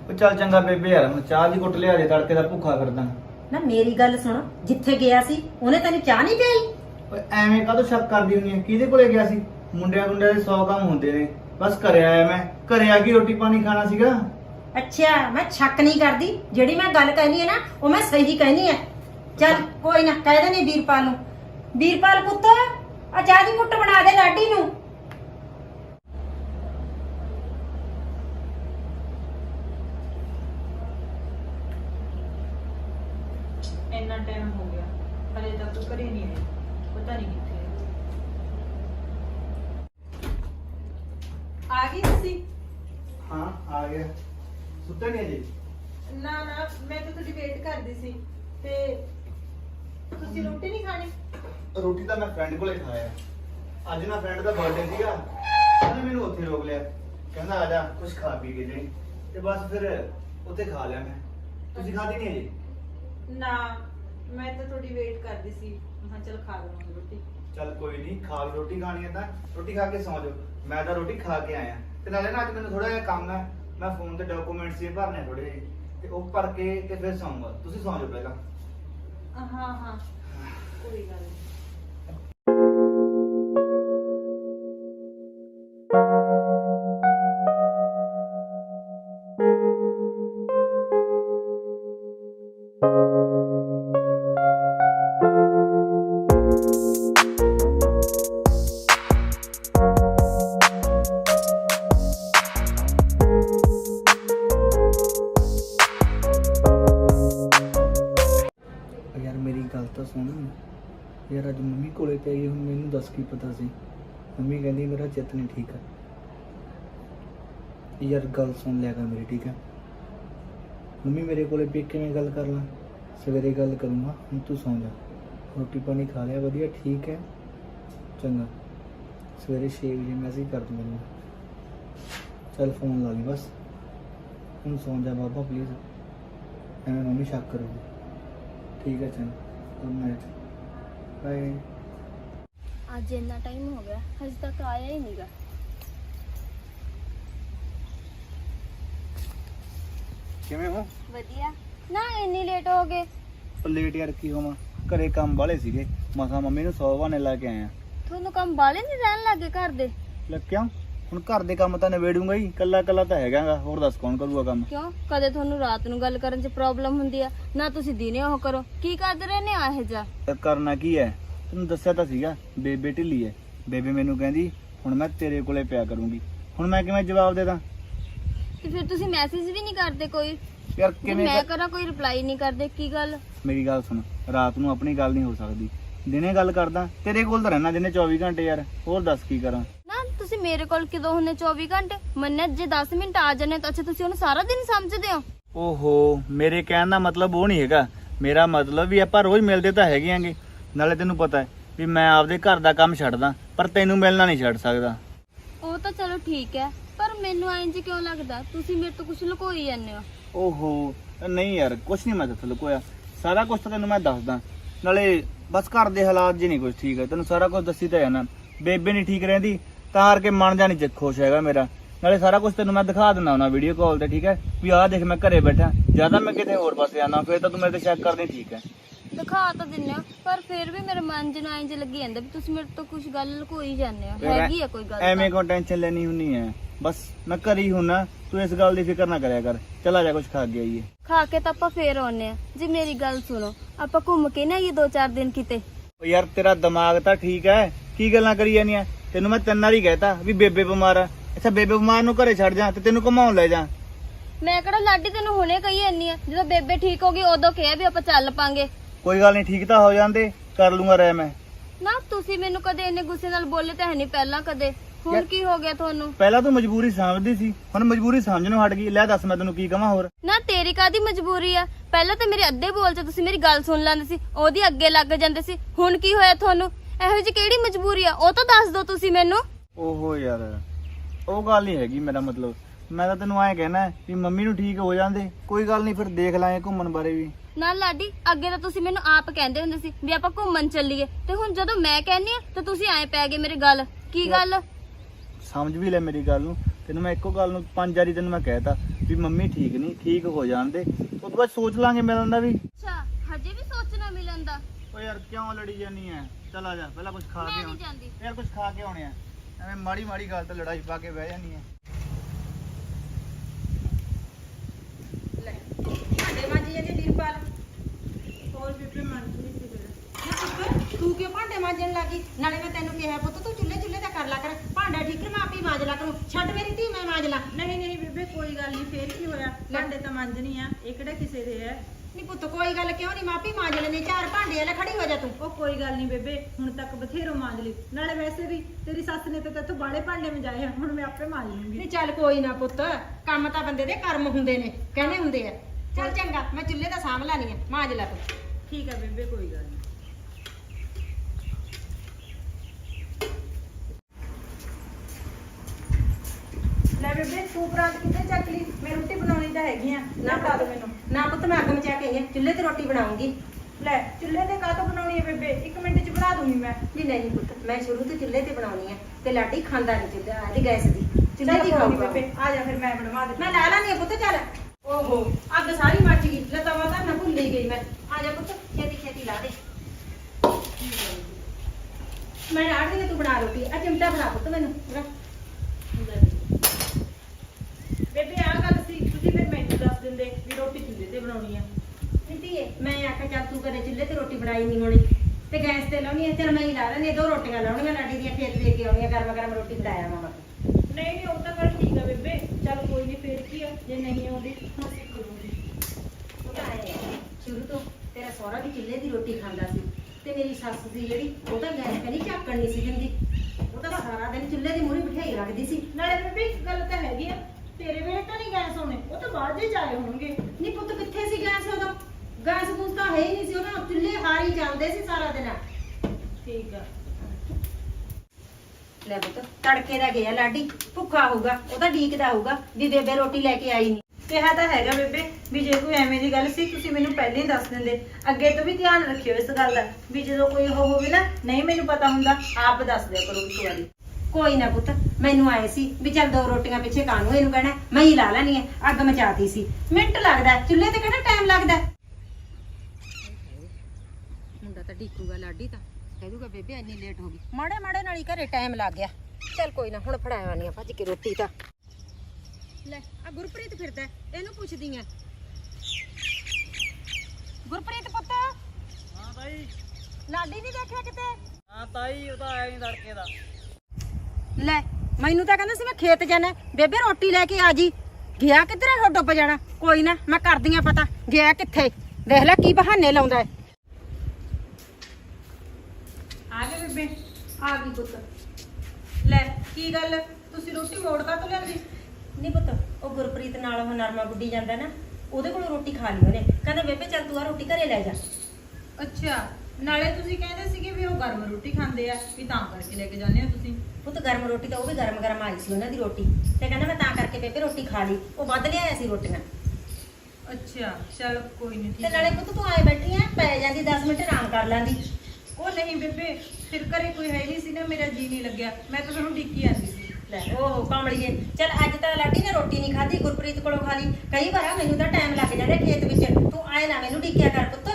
ਉਹ ਚੱਲ ਚੰਗਾ ਬੇਬੇ ਯਾਰ ਮੈਂ ਚਾਹ ਦੀ ਘੁੱਟ ਲਿਆ ਦੇ ਤੜਕੇ ਦਾ ਭੁੱਖਾ ਫਿਰਦਾ। ਨਾ ਮੇਰੀ ਗੱਲ ਸੁਣ ਜਿੱਥੇ ਗਿਆ ਸੀ ਉਹਨੇ ਤੈਨੂੰ ਚਾਹ ਨਹੀਂ ਪਿਆਈ? ਓਏ ਐਵੇਂ ਕਾਹਤੋਂ ਸ਼ੱਕ ਕਰਦੀ ਹੁੰਦੀ ਹੈ ਕਿਹਦੇ ਕੋਲੇ ਗਿਆ ਸੀ? ਮੁੰਡਿਆਂ ਮੁੰਡਿਆਂ ਦੇ 100 ਕੰਮ ਹੁੰਦੇ ਨੇ। ਬਸ ਘਰੇ ਆਇਆ ਮੈਂ। ਘਰੇ ਆ ਕੇ ਰੋਟੀ ਪਾਣੀ ਖਾਣਾ ਸੀਗਾ। ਅੱਛਾ ਮੈਂ ਸ਼ੱਕ ਨਹੀਂ ਕਰਦੀ। ਜਿਹੜੀ ਮੈਂ ਗੱਲ ਕਹਿਨੀ ਹੈ ਨਾ ਉਹ ਮੈਂ ਸਹੀ ਕਹਿਨੀ ਹੈ ਚੱਲ ਕੋਈ ਨਾ ਕਹਿ ਦੇਣੀ ਵੀਰਪਾਲ ਨੂੰ। ਵੀਰਪਾਲ ਪੁੱਤ ਆ ਚਾਹ ਦੀ ਕੁੱਟ ਬਣਾ ਦੇ ਲਾਡੀ ਨੂੰ ਇੰਨਾ ਟਾਈਮ ਹੋ ਗਿਆ ਹਲੇ ਤੱਕ ਘਰੇ ਨਹੀਂ ਆਏ ਪਤਾ ਨਹੀਂ ਕਿੱਥੇ ਆ ਆ ਗਈ ਤੁਸੀਂ ਹਾਂ ਆ ਗਿਆ ਸੁੱਤੇ ਨਹੀਂ ਅਜੇ ਨਾ ਨਾ ਮੈਂ ਤਾਂ ਤੁਹਾਡੀ ਵੇਟ ਕਰਦੀ ਸੀ ਤੇ ਤੁਸੀਂ ਰੋਟੀ ਨਹੀਂ ਖਾਣੀ? ਰੋਟੀ ਤਾਂ ਮੈਂ ਫਰੈਂਡ ਕੋਲੇ ਖਾਇਆ। ਅੱਜ ਨਾ ਫਰੈਂਡ ਦਾ ਬਰਥਡੇ ਸੀਗਾ। ਉਹਨੇ ਮੈਨੂੰ ਉੱਥੇ ਰੋਕ ਲਿਆ। ਕਹਿੰਦਾ ਆ ਜਾ ਕੁਝ ਖਾ ਪੀ ਕੇ ਜਾਈਂ। ਤੇ ਬਸ ਫਿਰ ਉੱਥੇ ਖਾ ਲਿਆ ਮੈਂ। ਤੁਸੀਂ ਖਾਧੀ ਨਹੀਂ ਅਜੇ? ਨਾ ਮੈਂ ਤਾਂ ਤੁਹਾਡੀ ਵੇਟ ਕਰਦੀ ਸੀ। ਮੈਂ ਚਲ ਖਾ ਲਵਾਂਗੀ ਰੋਟੀ। ਚੱਲ ਕੋਈ ਨਹੀਂ ਖਾ ਲਓ, ਰੋਟੀ ਖਾਣੀ ਹੈ ਤਾਂ। ਰੋਟੀ ਖਾ ਕੇ ਸੌਂ ਜਾਓ। ਮੈਂ ਤਾਂ ਰੋਟੀ ਖਾ ਕੇ ਆਇਆ। ਤੇ ਨਾਲੇ ਨਾ ਅੱਜ ਮੈਨੂੰ ਥੋੜਾ ਜਿਹਾ ਕੰਮ ਹੈ। ਮੈਂ ਫੋਨ ਤੇ ਡਾਕੂਮੈਂਟਸ ਹੀ ਭਰਨੇ ਥੋੜੇ ਜਿਹੇ। ਤੇ ਉਹ ਭਰ ਕੇ ਤੇ ਫਿਰ ਸੌਂਗਾ। ਤੁਸੀਂ ਸੌਂ ਜਾਓ ਪਹਿਲਾਂ। ਹਾਂ ਹਾਂ। ਕੋਈ ਗੱਲ ਨਹੀਂ ਯਾਰ ਅੱਜ ਮੰਮੀ ਕੋਲੇ ਪਈ ਹੁਣ ਮੈਨੂੰ ਦੱਸ ਕੀ ਪਤਾ ਸੀ? ਮੰਮੀ ਕਹਿੰਦੀ ਮੇਰਾ ਚਿੱਤ ਨਹੀਂ ਠੀਕ ਆ। ਯਾਰ ਗੱਲ ਸੁਣ ਲਿਆ ਕਰ ਮੇਰੀ, ਠੀਕ ਹੈ ਮੰਮੀ ਮੇਰੇ ਕੋਲੇ ਪੀ ਕਿਵੇਂ ਗੱਲ ਕਰ ਲਾਂ? ਸਵੇਰੇ ਗੱਲ ਕਰੂੰਗਾ, ਹੁਣ ਤੂੰ ਸੌਂ ਜਾ। ਰੋਟੀ ਪਾਣੀ ਖਾ ਲਿਆ, ਵਧੀਆ, ਠੀਕ ਹੈ? ਚੰਗਾ। ਸਵੇਰੇ 6 ਵਜੇ ਮੈਸੇਜ ਕਰ ਦੂੰ ਮੈਨੂੰ ਚੱਲ ਫੋਨ ਲਾ ਲਈ ਬਸ। ਹੁਣ ਸੌਂ ਜਾ ਬਾਬਾ ਪਲੀਜ਼ ਐਵੇਂ ਮੰਮੀ ਸ਼ੱਕ ਕਰੂਗੀ। ਠੀਕ ਹੈ, ਚੰਗਾ। ਗੁੱਡ ਨਾਈਟ ਬਾਏ ਅੱਜ ਇੰਨਾ ਟਾਈਮ ਹੋ ਗਿਆ ਹਜੇ ਤੱਕ ਆਇਆ ਹੀ ਨਹੀਂਗਾ ਕਿਵੇਂ ਹੋ? ਵਧੀਆ। ਨਾ ਇੰਨੀ ਲੇਟ ਹੋ ਗਏ। ਲੇਟ ਯਾਰ ਕੀ ਹੋਵਾਂ? ਘਰੇ ਕੰਮ ਵਾਲੇ ਸੀਗੇ। ਮਸਾ ਮੰਮੀ ਨੂੰ 100 ਬਹਾਨੇ ਲਾ ਕੇ ਆਇਆ। ਤੁਹਾਨੂੰ ਕੰਮ ਬਾਲੇ ਨਹੀਂ ਰਹਿਣ ਲੱਗੇ ਘਰ ਦੇ? ਕਿਉਂ? ਹੁਣ ਘਰ ਦੇ ਕੰਮ ਤਾਂ ਨਿਬੇੜੂੰਗਾ ਹੀ ਕੱਲਾ ਕੱਲਾ ਤਾਂ ਹੈਗਾਗਾ ਹੋਰ ਦੱਸ ਕੌਣ ਕਰੂਗਾ ਕੰਮ? ਕਿਉਂ? ਕਦੇ ਤੁਹਾਨੂੰ ਰਾਤ ਨੂੰ ਗੱਲ ਕਰਨ 'ਚ ਪ੍ਰੋਬਲਮ ਹੁੰਦੀ ਆ ਨਾ ਤੁਸੀਂ ਦਿਨੇ ਉਹ ਕਰੋ। ਕੀ ਕਰਦੇ ਰਹਿੰਦੇ ਆ ਇਹ ਜਾ? ਤੇ ਕਰਨਾ ਕੀ ਹੈ ਤੈਨੂੰ ਦੱਸਿਆ ਤਾਂ ਸੀਗਾ ਬੇਬੇ ਢਿੱਲੀ ਹੈ ਬੇਬੇ ਮੈਨੂੰ ਕਹਿੰਦੀ ਹੁਣ ਮੈਂ ਤੇਰੇ ਕੋਲੇ ਪਿਆ ਕਰੂੰਗੀ। ਹੁਣ ਮੈਂ ਕਿਵੇਂ ਜਵਾਬ ਦੇ ਦਾਂ? ਤੇ ਫਿਰ ਤੁਸੀਂ ਮੈਸੇਜ ਵੀ ਨਹੀਂ ਕਰਦੇ ਕੋਈ? ਯਾਰ ਜੇ ਕਿਵੇਂ ਮੈਂ ਕਰ- ਕਰਾਂ ਕੋਈ ਰਿਪਲਾਈ ਨਹੀਂ ਕਰਦੇ ਕੀ ਗੱਲ? ਮੇਰੀ ਗੱਲ ਸੁਣ ਰਾਤ ਨੂੰ ਆਪਣੀ ਗੱਲ ਨਹੀਂ ਹੋ ਸਕਦੀ। ਦਿਨੇ ਗੱਲ ਕਰਦਾ ਤੇਰੇ ਕੋਲ ਤਾਂ ਰਹਿਣਾ ਦਿਨੇ 24 ਘੰਟੇ ਯਾਰ ਹੋਰ ਦੱਸ ਕੀ ਕਰਾਂ? ਤੁਸੀਂ ਮੇਰੇ ਕੋਲ ਕਿਦੋਂ ਹੁੰਨੇ 24 ਘੰਟੇ? ਮੰਨੇ ਜੇ 10 ਮਿੰਟ ਆ ਜਾਂਦੇ ਤਾਂ ਅੱਛਾ ਤੁਸੀਂ ਉਹਨੂੰ ਸਾਰਾ ਦਿਨ ਸਮਝਦੇ ਹੋ। ਓਹੋ ਮੇਰੇ ਕਹਿਣ ਦਾ ਮਤਲਬ ਉਹ ਨਹੀਂ ਹੈਗਾ। ਮੇਰਾ ਮਤਲਬ ਵੀ ਆਪਾਂ ਰੋਜ਼ ਮਿਲਦੇ ਤਾਂ ਹੈਗੇ ਆਂਗੇ। ਨਾਲੇ ਤੈਨੂੰ ਪਤਾ ਹੈ ਵੀ ਮੈਂ ਆਪਦੇ ਘਰ ਦਾ ਕੰਮ ਛੱਡਦਾ ਪਰ ਤੈਨੂੰ ਮਿਲਣਾ ਨਹੀਂ ਛੱਡ ਸਕਦਾ। ਉਹ ਤਾਂ ਚਲੋ ਠੀਕ ਹੈ ਪਰ ਮੈਨੂੰ ਐਂ ਜੀ ਕਿਉਂ ਲੱਗਦਾ? ਤੁਸੀਂ ਮੇਰੇ ਤੋਂ ਕੁਝ ਲੁਕੋਈ ਜਾਂਦੇ ਹੋ। ਓਹੋ ਨਹੀਂ ਯਾਰ ਕੁਛ ਨਹੀਂ ਮੈਂ ਦੱਸ ਲੁਕੋਇਆ। ਸਾਰਾ ਕੁਝ ਤਾਂ ਤੈਨੂੰ ਮੈਂ ਦੱਸਦਾ। ਨਾਲੇ ਬਸ ਘਰ ਦੇ ਹਾਲਾਤ ਜੀ ਨਹੀਂ ਕੁਝ ਠੀਕ ਹੈ। ਤੈਨੂੰ ਸਾਰਾ ਕੁਝ ਦੱਸੀ ਤਾਂ ਜਾਣਾ ਬੇਬੇ ਨਹੀਂ ਠੀਕ ਰਹਿੰਦੀ ਤਾਂ ਹਰ ਕੇ ਮਨ ਜਾ ਨਹੀਂ ਖੁਸ਼ ਹੈਗਾ ਮੇਰਾ। ਨਾਲੇ ਸਾਰਾ ਕੁਝ ਤੈਨੂੰ ਮੈਂ ਦਿਖਾ ਦਿੰਦਾ ਹੁਣਾ ਵੀਡੀਓ ਕਾਲ ਤੇ ਠੀਕ ਹੈ? ਵੀ ਆਹ ਦੇਖ ਮੈਂ ਘਰੇ ਬੈਠਾ। ਜ਼ਿਆਦਾ ਮੈਂ ਕਿਤੇ ਹੋਰ ਪਾਸੇ ਆਣਾ ਫਿਰ ਤਾਂ ਤੂੰ ਮੇਰੇ ਤੇ ਸ਼ੱਕ ਕਰਦੀ ਠੀਕ ਹੈ। ਦਿਖਾ ਤਾਂ ਦਿੰਨੇ ਪਰ ਫਿਰ ਵੀ ਮੇਰੇ ਮਨ 'ਚ ਨਾ ਇੰਜ ਲੱਗੀ ਜਾਂਦਾ ਵੀ ਤੁਸੀਂ ਮੇਰੇ ਤੋਂ ਕੁਝ ਗੱਲ ਲੁਕੋਈ ਜਾਂਦੇ ਹੋ। ਹੈਗੀ ਆ ਕੋਈ ਗੱਲ ਐਵੇਂ। ਕੋ ਟੈਨਸ਼ਨ ਲੈਣੀ ਹੁੰਨੀ ਹੈ। ਬਸ ਮੈਂ ਘਰ ਹੀ ਹੁੰਨਾ ਤੂੰ ਇਸ ਗੱਲ ਦੀ ਫਿਕਰ ਨਾ ਕਰਿਆ ਕਰ। ਚਲਾ ਜਾ ਕੁਝ ਖਾ ਕੇ ਆਈਏ। ਖਾ ਕੇ ਤਾਂ ਆਪਾਂ ਫੇਰ ਆਉਨੇ ਆ ਜੀ ਮੇਰੀ ਗੱਲ ਸੁਣੋ ਆਪਾਂ ਘੁੰਮ ਕੇ ਨਾ ਇਹ ਦੋ ਚਾਰ ਦਿਨ ਕਿਤੇ। ਓ ਯਾਰ ਤੇਰਾ ਦਿਮਾਗ ਤਾਂ ਠੀਕ ਹੈ। ਕੀ ਗੱਲਾਂ ਕਰੀ ਜਾਂਦੀਆਂ ਤੈਨੂੰ ਮੈਂ ਤਿੰਨ ਵਾਰੀ ਕਹਿਤਾ ਵੀ ਬੇਬੇ ਬਿਮਾਰ ਆ। ਅੱਛਾ ਬੇਬੇ ਬਿਮਾਰ ਨੂੰ ਘਰੇ ਛੱਡ ਜਾ ਤੇ ਤੈਨੂੰ ਘੁਮਾਉਣ ਲੈ ਜਾ। ਮੈਂ ਕਿਹੜਾ ਲਾਡੀ ਤੈਨੂੰ ਹੁਣੇ ਕਹੀ ਇੰਨੀ ਆ? ਜਦੋਂ ਬੇਬੇ ਠੀਕ ਹੋ ਗਈ ਉਦੋਂ ਕਿਹਾ ਵੀ ਆਪਾਂ ਚੱਲ ਪਾਂਗੇ। ਕੋਈ ਗੱਲ ਨਹੀਂ ਠੀਕ ਤਾਂ ਹੋ ਜਾਂਦੇ ਕਰ ਲੂੰਗਾ ਰਹਿ ਮੈਂ। ਨਾ ਤੁਸੀਂ ਮੈਨੂੰ ਕਦੇ ਇੰਨੇ ਗੁੱਸੇ ਨਾਲ ਬੋਲੇ ਤਾਂ ਹੈ ਨਹੀਂ ਪਹਿਲਾਂ ਕਦੇ। ਹੁਣ ਕੀ ਹੋ ਗਿਆ ਤੁਹਾਨੂੰ? ਪਹਿਲਾਂ ਤੂੰ ਮਜਬੂਰੀ ਸਮਝਦੀ ਸੀ ਹੁਣ ਮਜਬੂਰੀ ਸਮਝਣੋਂ ਹਟ ਗਈ। ਲੈ ਦੱਸ ਮੈਂ ਤੈਨੂੰ ਕੀ ਕਹਾਂ ਹੋਰ? ਨਾ ਤੇਰੀ ਕਾਦੀ ਮਜਬੂਰੀ ਆ? ਪਹਿਲਾਂ ਤਾਂ ਮੇਰੇ ਅੱਧੇ ਬੋਲ ਚ ਤੁਸੀਂ ਮੇਰੀ ਗੱਲ ਸੁਣ ਲੈਂਦੇ ਸੀ ਉਹਦੀ ਅੱਗੇ ਲੱਗ ਜਾਂਦੇ ਸੀ। ਹੁਣ ਕੀ ਹੋਇਆ ਤੁਹਾਨੂੰ? ਇਹੋ ਜਿਹੀ ਕਿਹੜੀ ਮਜਬੂਰੀ ਆ? ਉਹ ਤਾਂ ਦੱਸ ਦਿਓ ਤੁਸੀਂ ਮੈਨੂੰ। ਓਹੋ ਯਾਰ ਉਹ ਗੱਲ ਨਹੀਂ ਹੈਗੀ ਮੇਰਾ ਮਤਲਬ। ਮੈਂ ਤਾਂ ਤੈਨੂੰ ਐਂ ਕਹਿਣਾ ਹੈ ਵੀ ਮੰਮੀ ਨੂੰ ਠੀਕ ਹੋ ਜਾਂਦੇ ਕੋਈ ਗੱਲ ਨਹੀਂ ਫਿਰ ਦੇਖ ਲਾਂਗੇ ਘੁੰਮਣ ਬਾਰੇ ਵੀ। ਨਾਲ ਲਾਡੀ ਅੱਗੇ ਤਾਂ ਤੁਸੀਂ ਮੈਨੂੰ ਆਪ ਕਹਿੰਦੇ ਹੁੰਦੇ ਸੀ ਵੀ ਆਪਾਂ ਘੁੰਮਣ ਚੱਲੀਏ। ਤੇ ਹੁਣ ਜਦੋਂ ਮੈਂ ਕਹਿੰਨੀ ਆ ਤਾਂ ਤੁਸੀਂ ਐਂ ਪੈ ਗਏ ਮੇਰੇ ਗੱਲ। ਕੀ ਗੱਲ? ਸਮਝ ਵੀ ਲੈ ਮੇਰੀ ਗੱਲ ਨੂੰ। ਤੈਨੂੰ ਮੈਂ ਇੱਕੋ ਗੱਲ ਨੂੰ ਪੰਜ ਵਾਰੀ ਤੈਨੂੰ ਮੈਂ ਕਹਿਤਾ ਵੀ ਮੰਮੀ ਠੀਕ ਨਹੀਂ ਠੀਕ ਹੋ ਜਾਂਦੇ। ਉਸ ਤੋਂ ਬਾਅਦ ਸੋਚ ਲਾਂਗੇ ਮਿਲਣ ਦਾ ਵੀ। ਅੱਛਾ ਹਜੇ ਵੀ ਸੋਚਣਾ ਮਿਲਣ ਦਾ। ਓ ਯਾਰ ਕਿਉਂ ਲੜੀ ਜਾਨੀ ਐ? ਚੱਲ ਆ ਜਾ ਪਹਿਲਾਂ ਕੁਝ ਖਾ ਮੈਂ ਕੇ ਨਹੀਂ ਆਉਂ ਜਾਂਦੀ। ਯਾਰ ਕੁਝ ਖਾ ਕੇ ਆਉਣੇ ਆ। ਐਵੇਂ ਮਾੜੀ ਮਾੜੀ ਗੱਲ ਤੇ ਲੜਾਈ ਪਾ ਕੇ ਬਹਿ ਜਾਨੀ ਐ। ਲੈ ਭਾਂਡੇ ਮਾਂਜੀ ਜਾਂਦੀ ਵੀਰਪਾਲ? ਹੋਰ ਬੇਬੇ ਮੰਨ ਨਹੀਂ ਸੀ ਫਿਰ ਨਾ ਪੁੱਤ ਤੂੰ ਕਿਉਂ ਭਾਂਡੇ ਮਾਂਜਣ ਲੱਗੀ? ਨਾਲੇ ਮੈਂ ਤੈਨੂੰ ਕਿਹਾ ਪੁੱਤ ਤੂੰ ਚੁੱਲ੍ਹੇ ਚੁੱਲ੍ਹੇ ਦਾ ਕਰ ਲਾ ਕਰ। ਭਾਂਡਾ ਠੀਕਰ ਮੈਂ ਆਪੇ ਮਾਂਜ ਲਾ ਕਰੂੰ। ਛੱਡ ਮੇਰੀ ਧੀ ਮੈਂ ਮਾਂਜ ਲਾ। ਨਹੀਂ ਨਹੀਂ ਬੇਬੇ ਕੋਈ ਗੱਲ ਨਹੀਂ ਫੇਰ ਕੀ ਹੋਇਆ? ਭਾਂਡੇ ਤਾਂ ਮੰਜਣੀ ਆ। ਇਹ ਕਿਹੜਾ ਕਿਸੇ ਦੇ ਹੈ ਨਹੀਂ ਪੁੱਤ ਕੋਈ ਗੱਲ ਕਿਉਂ ਨਹੀਂ ਮਾਪੀ ਮਾਂਜ ਲੈਣੇ ਚਾਰ ਭਾਂਡੇ ਵਾਲਾ ਖੜੀ ਹੋ ਜਾ ਤੂੰ। ਉਹ ਕੋਈ ਗੱਲ ਨਹੀਂ ਬੇਬੇ ਹੁਣ ਤੱਕ ਬਥੇਰੋ ਮਾਂਜ ਲਈ। ਨਾਲੇ ਵੈਸੇ ਵੀ ਤੇਰੀ ਸੱਸ ਨੇ ਤਾਂ ਤੇਥੋਂ ਬਾੜੇ ਭਾਂਡੇ ਮਜਾਏ ਆ ਹੁਣ ਮੈਂ ਆਪੇ ਮਾਂਜ ਲੂੰਗੀ। ਨਹੀਂ ਚੱਲ ਕੋਈ ਨਾ ਪੁੱਤ ਕੰਮ ਤਾਂ ਬੰਦੇ ਦੇ ਕਰਮ ਹੁੰਦੇ ਨੇ ਕਹਿੰਦੇ ਹੁੰਦੇ ਆ। ਚੱਲ ਚੰਗਾ ਮੈਂ ਚੁੱਲ੍ਹੇ ਦਾ ਸਾਂਭ ਲੈਣੀ ਆ ਮਾਂਜ ਲੈ ਤੂੰ। ਠੀਕ ਆ ਬੇਬੇ ਕੋਈ ਗੱਲ ਨਹੀਂ ਲੈ ਬੇਬੇ ਤੂੰ ਪਰਾਂਠ ਕਿੱਥੇ ਚੱਕ ਲਈ? ਮੈਂ ਰੋਟੀ ਬਣਾਉਣੀ ਤਾਂ ਹੈਗੀ ਆ। ਨਾ ਪਾ ਦੋ ਮੈਨੂੰ। ਨਾ ਪੁੱਤ ਮੈਂ ਅੱਗ ਮਚਾ ਕੇ ਆਈ ਚੁੱਲ੍ਹੇ ਤੇ ਰੋਟੀ ਬਣਾਉਂਗੀ। ਲੈ ਚੁੱਲ੍ਹੇ ਤੇ ਕਾਹ ਬਣਾਉਣੀ ਹੈ ਬੇਬੇ? ਇੱਕ ਮਿੰਟ ਚ ਬਣਾ ਦੂੰਗੀ ਮੈਂ। ਨਹੀਂ ਨਹੀਂ ਪੁੱਤ ਮੈਂ ਸ਼ੁਰੂ ਤੋਂ ਚੁੱਲ੍ਹੇ ਤੇ ਬਣਾਉਣੀ ਆ ਤੇ ਲਾਡੀ ਖਾਂਦਾ ਨਹੀਂ ਚੁੱਲ੍ਹੇ ਆਦੀ ਗੈਸ ਦੀ। ਚੁੱਲ੍ਹੇ ਚੱਲ ਦੀ ਖਾਊਗਾ ਬੇਬੇ ਆ ਜਾ ਫਿਰ ਮੈਂ ਬਣਵਾ ਦੇ ਮੈਂ ਲਾ ਲਾਂਗੀ ਪੁੱਤ ਚੱਲ। ਓਹੋ ਅੱਗ ਸਾਰੀ ਮੱਚ ਗਈ। ਲਤਾ ਮਾਤਾ ਨਾ ਭੁੱਲ ਹੀ ਗਈ ਮੈਂ। ਆ ਜਾ ਪੁੱਤ ਛੇਤੀ ਛੇਤੀ ਲਾ ਦੇ। ਮੈਂ ਲਾ ਰਹੀ ਤੂੰ ਬਣਾ ਰੋਟੀ। ਆ ਚਿਮਟਾ ਬਣਾ ਪੁੱਤ ਮੈਨੂੰ। ਬੇਬੇ ਆ ਗੱਲ ਸੀ ਤੁਸੀਂ ਫਿਰ ਮੈਨੂੰ ਦੱਸ ਦਿੰਦੇ ਵੀ ਰੋਟੀ ਬਣਾਉਣੀ ਆ। ਧੀਏ ਮੈਂ ਆਖਿਆ ਚੱਲ ਤੂੰ ਕਦੇ ਚੁੱਲ੍ਹੇ ਤੇ ਰੋਟੀ ਬਣਾਈ ਨਹੀਂ ਹੋਣੀ। ਤੇ ਗੈਸ ਤੇ ਲਾਉਣੀ ਹੈ ਚਲ ਮੈਂ ਹੀ ਲਾ ਲੈਣੀ ਦੋ ਰੋਟੀਆਂ ਲਾਉਣੀਆਂ ਲਾਡੀ ਦੀਆਂ ਖੇਤ ਦੇ ਕੇ ਆਉਣੀਆਂ ਗਰਮ ਗਰਮ ਰੋਟੀ ਬਣਾਇਆ ਮਾਮਾ ਨਹੀਂ ਨਹੀਂ ਉਹ ਤਾਂ ਗੱਲ ਠੀਕ ਆ ਬੇਬੇ। ਚੱਲ ਕੋਈ ਨਹੀਂ ਫੇਰ ਕੀ ਆ? ਜੇ ਨਹੀਂ ਆਉਂਦੀ ਤਾਂ ਉਹ ਆਏ ਆ, ਸ਼ੁਰੂ ਤੋਂ ਤੇਰਾ ਸਹੁਰਾ ਵੀ ਚੁੱਲ੍ਹੇ ਦੀ ਰੋਟੀ ਖਾਂਦਾ ਸੀ ਤੇ ਮੇਰੀ ਸੱਸ ਸੀ ਜਿਹੜੀ ਉਹ ਤਾਂ ਗੈਸ ਕਦੀ ਝਾਕਣ ਨਹੀਂ ਸੀ ਦਿੰਦੀ। ਉਹ ਤਾਂ ਸਾਰਾ ਦਿਨ ਚੁੱਲ੍ਹੇ ਦੀ ਮੂਹਰੇ ਬਿਠਾਈ ਰੱਖਦੀ ਸੀ। ਨਾਲੇ ਬੇਬੇ ਇੱਕ ਗੱਲ ਤਾਂ ਹੈਗੀ ਆ। ਤੇਰੇ ਵੇਲੇ ਤਾਂ ਨਹੀਂ ਗੈਸ ਹੋਣੇ ਉਹ ਤਾਂ ਬਾਅਦ ਜੇ ਜਾਏ ਹੋਣਗੇ। ਨਹੀਂ ਪੁੱਤ ਕਿੱਥੇ ਸੀ ਗੈਸ ਉਦੋਂ? ਗੈਸ ਗੂਸ ਤਾਂ ਹੈ ਹੀ ਨਹੀਂ ਸੀ ਉਹਨਾਂ ਚੁੱਲ੍ਹੇ ਹਾਰੀ ਚੱਲਦੇ ਸੀ ਸਾਰਾ ਦਿਨ। ਠੀਕ ਆ। ਲੈ ਪੁੱਤ ਤੜਕੇ ਦਾ ਗਿਆ ਲਾਡੀ ਭੁੱਖਾ ਹੋਊਗਾ ਉਹ ਤਾਂ ਡੀਕਦਾ ਹੋਊਗਾ ਵੀ ਬੇਬੇ ਰੋਟੀ ਲੈ ਕੇ ਆਈ ਨਹੀਂ ਕਿਹਾ ਤਾਂ ਹੈਗਾ ਬੇਬੇ ਵੀ ਜੇ ਕੋਈ ਐਵੇਂ ਦੀ ਗੱਲ ਸੀ ਤੁਸੀਂ ਮੈਨੂੰ ਪਹਿਲਾਂ ਹੀ ਦੱਸ ਦਿੰਦੇ। ਅੱਗੇ ਤੋਂ ਵੀ ਧਿਆਨ ਰੱਖਿਓ ਇਸ ਗੱਲ ਦਾ ਵੀ ਜਦੋਂ ਕੋਈ ਉਹ ਹੋਵੇ ਨਾ ਨਹੀਂ ਮੈਨੂੰ ਪਤਾ ਹੁੰਦਾ ਆਪ ਦੱਸ ਦਿਆ ਕਰੋ ਇੱਕ ਵਾਰੀ। ਕੋਈ ਨਾ ਪੁੱਤ ਮੈਨੂੰ ਆਏ ਸੀ ਵੀ ਚੱਲ ਦੋ ਰੋਟੀਆਂ ਪਿੱਛੇ ਕਾਹਨੂੰ ਇਹਨੂੰ ਕਹਿਣਾ ਮੈਂ ਹੀ ਲਾ ਲੈਣੀ ਹੈ ਅੱਗ ਮਚਾਤੀ ਸੀ। ਮਿੰਟ ਲੱਗਦਾ ਚੁੱਲ੍ਹੇ ਤੇ ਕਿਹੜਾ ਟਾਈਮ ਲੱਗਦਾ? ਮੁੰਡਾ ਤਾਂ ਢੀਕੂਗਾ ਲਾਡੀ ਤਾਂ। ਕਹਿ ਦੂਗਾ ਬੇਬੇ ਇੰਨੀ ਲੇਟ ਹੋ ਗਈ। ਮਾੜੇ ਮਾੜੇ ਨਾਲ ਹੀ ਘਰੇ ਟਾਈਮ ਲੱਗ ਗਿਆ। ਚੱਲ ਕੋਈ ਨਾ ਹੁਣ ਫੜਾਇਆ ਨਹੀਂ ਭੱਜ ਕੇ ਰੋਟੀ ਤਾਂ। ਲੈ ਆ ਗੁਰਪ੍ਰੀਤ ਫਿਰਦਾ ਹੈ, ਇਹਨੂੰ ਪੁੱਛਦੀ ਆ ਗੁਰਪ੍ਰੀਤ ਪੁੱਤ। ਹਾਂ ਤਾਈ ਲਾਡੀ ਨਹੀਂ ਦੇਖਿਆ ਕਿਤੇ? ਹਾਂ ਤਾਈ ਉਹ ਤਾਂ ਆਇਆ ਨਹੀਂ ਤੜਕੇ ਦਾ। ਲੈ ਮੈਨੂੰ ਤਾਂ ਕਹਿੰਦਾ ਸੀ ਮੈਂ ਖੇਤ ਜਾਣਾ ਬੇਬੇ ਰੋਟੀ ਲੈ ਕੇ ਆ ਜੀ। ਗਿਆ ਕਿੱਧਰ ਹੈ ਡੁੱਬ ਜਾਣਾ? ਕੋਈ ਨਾ ਮੈਂ ਕਰਦੀ ਆ ਪਤਾ। ਗਿਆ ਕਿੱਥੇ? ਦੇਖ ਲੈ ਕੀ ਬਹਾਨੇ ਲਾਉਂਦਾ ਹੈ। ਆ ਗਏ ਬੇਬੇ ਆ ਗਈ ਪੁੱਤ। ਲੈ ਕੀ ਗੱਲ? ਤੁਸੀਂ ਰੋਟੀ ਮੋੜ ਕਾ ਤੋਂ ਲਿਆਂਦੀ? ਨਹੀਂ ਪੁੱਤ ਉਹ ਗੁਰਪ੍ਰੀਤ ਨਾਲ ਉਹ ਨਰਮਾ ਗੁੱਡੀ ਜਾਂਦਾ ਨਾ ਉਹਦੇ ਕੋਲ ਰੋਟੀ ਖਾ ਲਈ ਉਹਨੇ। ਕਹਿੰਦਾ ਬੇਬੇ ਚੱਲ ਤੂੰ ਆ ਰੋਟੀ ਘਰੇ ਲੈ ਜਾ। ਅੱਛਾ। ਨਾਲੇ ਤੁਸੀਂ ਕਹਿੰਦੇ ਸੀਗੇ ਵੀ ਉਹ ਗਰਮ ਰੋਟੀ ਖਾਂਦੇ ਆ ਵੀ ਤਾਂ ਕਰਕੇ ਲੈ ਕੇ ਜਾਂਦੇ ਹੋ ਤੁਸੀਂ। ਪੁੱਤ ਗਰਮ ਰੋਟੀ ਤਾਂ ਉਹ ਵੀ ਗਰਮ ਗਰਮ ਆਈ ਸੀ ਉਹਨਾਂ ਦੀ ਰੋਟੀ। ਤੇ ਕਹਿੰਦਾ ਮੈਂ ਤਾਂ ਕਰਕੇ ਬੇਬੇ ਰੋਟੀ ਖਾ ਲਈ ਉਹ ਵੱਧ ਲਿਆਇਆ ਸੀ ਰੋਟੀਆਂ ਅੱਛਾ ਚਲ ਕੋਈ ਨਹੀਂ ਤੇ ਨਾਲੇ ਪੁੱਤ ਤੂੰ ਆਏ ਬੈਠੀ ਆ ਪੈ ਜਾਂਦੀ 10 ਮਿੰਟ ਆਰਾਮ ਕਰ ਲੈਂਦੀ। ਉਹ ਨਹੀਂ ਬੇਬੇ ਫਿਰ ਘਰੇ ਕੋਈ ਹੈ ਨਹੀਂ ਸੀ ਨਾ ਮੇਰਾ ਜੀ ਨਹੀਂ ਲੱਗਿਆ। ਮੈਂ ਤਾਂ ਤੁਹਾਨੂੰ ਡਿੱਕੀ ਆਂਦੀ ਸੀ। ਲੈ ਓਹ ਕਮਲੀਏ ਚਲ ਅੱਜ ਤਾਂ ਲਾਡੀ ਨੇ ਰੋਟੀ ਨਹੀਂ ਖਾਧੀ ਗੁਰਪ੍ਰੀਤ ਕੋਲੋਂ ਖਾ ਲਈ। ਕਈ ਵਾਰ ਮੈਨੂੰ ਤਾਂ ਟਾਈਮ ਲੱਗ ਜਾਂਦਾ ਖੇਤ ਵਿੱਚ। ਤੂੰ ਆਏ ਨਾ ਮੈਨੂੰ ਢੀਕਿਆ ਕਰ ਪੁੱਤ।